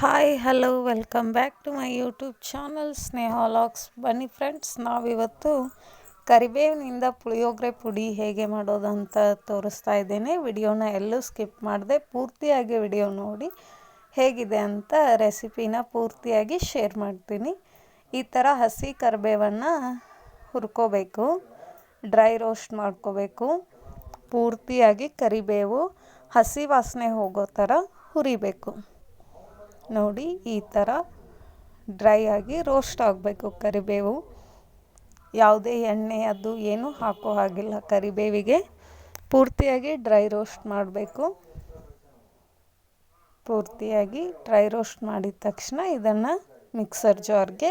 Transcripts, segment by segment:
Hi hello welcome back to my YouTube channel Sneha logs ಬನ್ನಿ friends ನಾವಿವತ್ತು ಕರಿಬೇವಿನಿಂದ ಪುಳಿಯೋಗರೆ ಪುಡಿ ಹೇಗೆ ಮಾಡೋದು ಅಂತ ತೋರಿಸ್ತಾ ಇದ್ದೇನೆ. ವಿಡಿಯೋನ ಎಲ್ಲೂ ಸ್ಕಿಪ್ ಮಾಡಿದೆ, ಪೂರ್ತಿಯಾಗಿ ವಿಡಿಯೋ ನೋಡಿ ಹೇಗಿದೆ ಅಂತ ರೆಸಿಪಿನ ಪೂರ್ತಿಯಾಗಿ ಶೇರ್ ಮಾಡ್ತೀನಿ. ಈ ಥರ ಹಸಿ ಕರಿಬೇವನ್ನು ಹುರ್ಕೋಬೇಕು ಡ್ರೈ ರೋಸ್ಟ್ ಮಾಡ್ಕೋಬೇಕು, ಪೂರ್ತಿಯಾಗಿ ಕರಿಬೇವು, ಹಸಿ ವಾಸನೆ ಹೋಗೋ ಥರ ಹುರಿಬೇಕು. ನೋಡಿ ಈ ಥರ ಡ್ರೈ ಆಗಿ ರೋಸ್ಟ್ ಆಗಬೇಕು ಕರಿಬೇವು. ಯಾವುದೇ ಎಣ್ಣೆ ಅದು ಏನು ಹಾಕೋ ಹಾಗಿಲ್ಲ ಕರಿಬೇವಿಗೆ. ಪೂರ್ತಿಯಾಗಿ ಡ್ರೈ ರೋಸ್ಟ್ ಮಾಡಬೇಕು. ಪೂರ್ತಿಯಾಗಿ ಡ್ರೈ ರೋಸ್ಟ್ ಮಾಡಿದ ತಕ್ಷಣ ಇದನ್ನು ಮಿಕ್ಸರ್ ಜಾರ್ಗೆ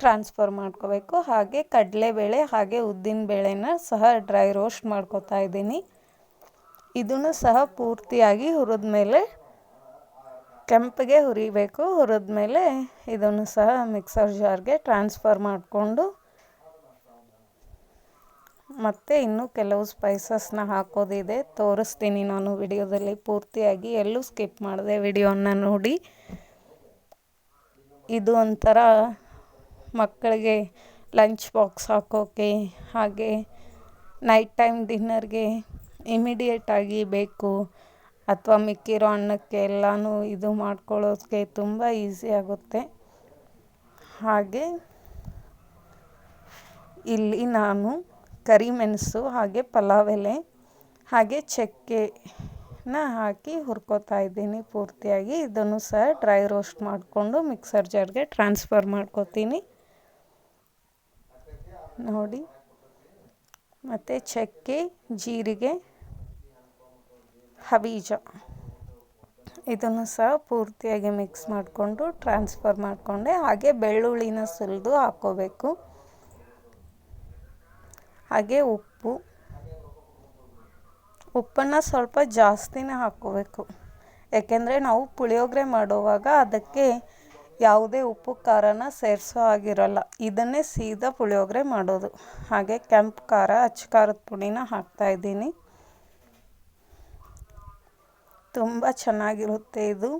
ಟ್ರಾನ್ಸ್ಫರ್ ಮಾಡ್ಕೋಬೇಕು. ಹಾಗೆ ಕಡಲೆಬೇಳೆ ಹಾಗೆ ಉದ್ದಿನ ಬೇಳೆನ ಸಹ ಡ್ರೈ ರೋಸ್ಟ್ ಮಾಡ್ಕೋತಾ ಇದ್ದೀನಿ. ಇದನ್ನು ಸಹ ಪೂರ್ತಿಯಾಗಿ ಹುರಿದ ಮೇಲೆ ಕೆಂಪಗೆ ಹುರಿಬೇಕು ಹುರಿದ ಮೇಲೆ ಇದನ್ನು ಸಹ ಮಿಕ್ಸರ್ ಜಾರ್ಗೆ ಟ್ರಾನ್ಸ್ಫರ್ ಮಾಡಿಕೊಂಡು ಮತ್ತು ಇನ್ನೂ ಕೆಲವು ಸ್ಪೈಸಸ್ನ ಹಾಕೋದಿದೆ. ತೋರಿಸ್ತೀನಿ ನಾನು ವಿಡಿಯೋದಲ್ಲಿ ಪೂರ್ತಿಯಾಗಿ. ಎಲ್ಲೂ ಸ್ಕಿಪ್ ಮಾಡಿದೆ ವಿಡಿಯೋನ ನೋಡಿ. ಇದು ಒಂಥರ ಮಕ್ಕಳಿಗೆ ಲಂಚ್ ಬಾಕ್ಸ್ ಹಾಕೋಕ್ಕೆ ಹಾಗೆ ನೈಟ್ ಟೈಮ್ ಡಿನ್ನರ್ಗೆ ಇಮಿಡಿಯೇಟಾಗಿ ಬೇಕು. ಅಥವಾ ಮಿಕ್ಕಿರೋ ಅನ್ನಕ್ಕೆ ಎಲ್ಲನೂ ಇದು ಮಾಡ್ಕೊಳ್ಳೋದಕ್ಕೆ ತುಂಬ ಈಸಿ ಆಗುತ್ತೆ. ಹಾಗೆ ಇಲ್ಲಿ ನಾನು ಕರಿಮೆಣಸು ಹಾಗೆ ಪಲಾವ್ ಎಲೆ ಹಾಗೆ ಚಕ್ಕೆನ ಹಾಕಿ ಹುರ್ಕೋತಾ ಇದ್ದೀನಿ ಪೂರ್ತಿಯಾಗಿ. ಇದನ್ನು ಸಹ ಡ್ರೈ ರೋಸ್ಟ್ ಮಾಡಿಕೊಂಡು ಮಿಕ್ಸರ್ ಜಾರ್ಗೆ ಟ್ರಾನ್ಸ್ಫರ್ ಮಾಡ್ಕೋತೀನಿ. ನೋಡಿ, ಮತ್ತು ಚಕ್ಕೆ, ಜೀರಿಗೆ ಹಬೀಜ. ಇದನ್ನು ಸಹ ಪೂರ್ತಿಯಾಗಿ ಮಿಕ್ಸ್ ಮಾಡಿಕೊಂಡು ಟ್ರಾನ್ಸ್ಫರ್ ಮಾಡಿಕೊಂಡೆ. ಹಾಗೆ ಬೆಳ್ಳುಳ್ಳಿನ ಸುಲಿದು ಹಾಕ್ಕೋಬೇಕು ಹಾಗೆ ಉಪ್ಪು. ಉಪ್ಪನ್ನು ಸ್ವಲ್ಪ ಜಾಸ್ತಿನೇ ಹಾಕ್ಕೋಬೇಕು ಯಾಕೆಂದರೆ ನಾವು ಪುಳಿಯೋಗರೆ ಮಾಡುವಾಗ ಅದಕ್ಕೆ ಯಾವುದೇ ಉಪ್ಪು, ಖಾರನ ಸೇರಿಸೋ ಆಗಿರೋಲ್ಲ ಇದನ್ನೇ ಸೀದಾ ಪುಳಿಯೋಗರೆ ಮಾಡೋದು. ಹಾಗೆ ಕೆಂಪು ಖಾರ, ಅಚ್ಚ ಖಾರದ ಪುಡಿನ ಹಾಕ್ತಾಯಿದ್ದೀನಿ ತುಂಬ ಚೆನ್ನಾಗಿರುತ್ತೆ ಇದು.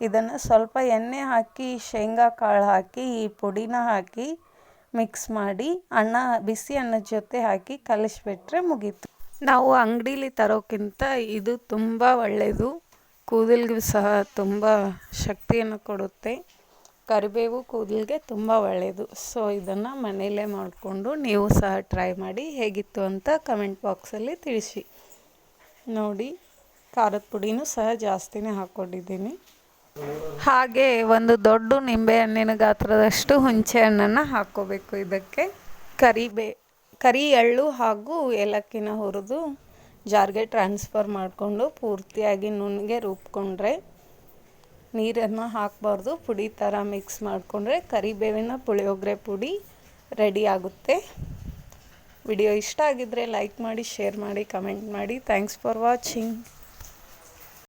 ಇದನ್ನು ಸ್ವಲ್ಪ ಎಣ್ಣೆ ಹಾಕಿ, ಶೇಂಗಾ ಕಾಳು ಹಾಕಿ, ಈ ಪುಡಿನ ಹಾಕಿ ಮಿಕ್ಸ್ ಮಾಡಿ ಅನ್ನ, ಬಿಸಿ ಅನ್ನದ ಜೊತೆ ಹಾಕಿ ಕಲಿಸ್ಬಿಟ್ರೆ ಮುಗೀತು. ನಾವು ಅಂಗಡೀಲಿ ತರೋಕ್ಕಿಂತ ಇದು ತುಂಬ ಒಳ್ಳೆಯದು ಕೂದಲಿಗೂ ಸಹ ತುಂಬ ಶಕ್ತಿಯನ್ನು ಕೊಡುತ್ತೆ. ಕರಿಬೇವು ಕೂದಲಿಗೆ ತುಂಬ ಒಳ್ಳೆಯದು ಸೊ, ಇದನ್ನು ಮನೆಯಲ್ಲೇ ಮಾಡಿಕೊಂಡು ನೀವು ಸಹ ಟ್ರೈ ಮಾಡಿ ಹೇಗಿತ್ತು ಅಂತ ಕಮೆಂಟ್ ಬಾಕ್ಸಲ್ಲಿ ತಿಳಿಸಿ. ನೋಡಿ. ಖಾರದ ಪುಡಿನೂ ಸಹ ಜಾಸ್ತಿನೇ ಹಾಕ್ಕೊಂಡಿದ್ದೀನಿ. ಹಾಗೆ ಒಂದು ದೊಡ್ಡ ನಿಂಬೆ ಹಣ್ಣಿನ ಗಾತ್ರದಷ್ಟು ಹುಣಸೆ ಹಣ್ಣನ್ನು ಹಾಕ್ಕೋಬೇಕು ಇದಕ್ಕೆ. ಕರಿಬೇ ಕರಿ ಎಳ್ಳು ಹಾಗೂ ಏಲಕ್ಕಿನ ಹುರಿದು ಜಾರ್ಗೆ ಟ್ರಾನ್ಸ್ಫರ್ ಮಾಡಿಕೊಂಡು ಪೂರ್ತಿಯಾಗಿ ನುಣ್ಣಗೆ ರುಬ್ಕೊಂಡ್ರೆ ನೀರನ್ನು ಹಾಕಬಾರ್ದು. ಪುಡಿ ಥರ ಮಿಕ್ಸ್ ಮಾಡಿಕೊಂಡ್ರೆ ಕರಿಬೇವಿನ ಪುಳಿಯೋಗರೆ ಪುಡಿ ರೆಡಿ ಆಗುತ್ತೆ. ವಿಡಿಯೋ ಇಷ್ಟ ಆಗಿದ್ದರೆ ಲೈಕ್ ಮಾಡಿ, ಶೇರ್ ಮಾಡಿ, ಕಮೆಂಟ್ ಮಾಡಿ. Thanks for watching.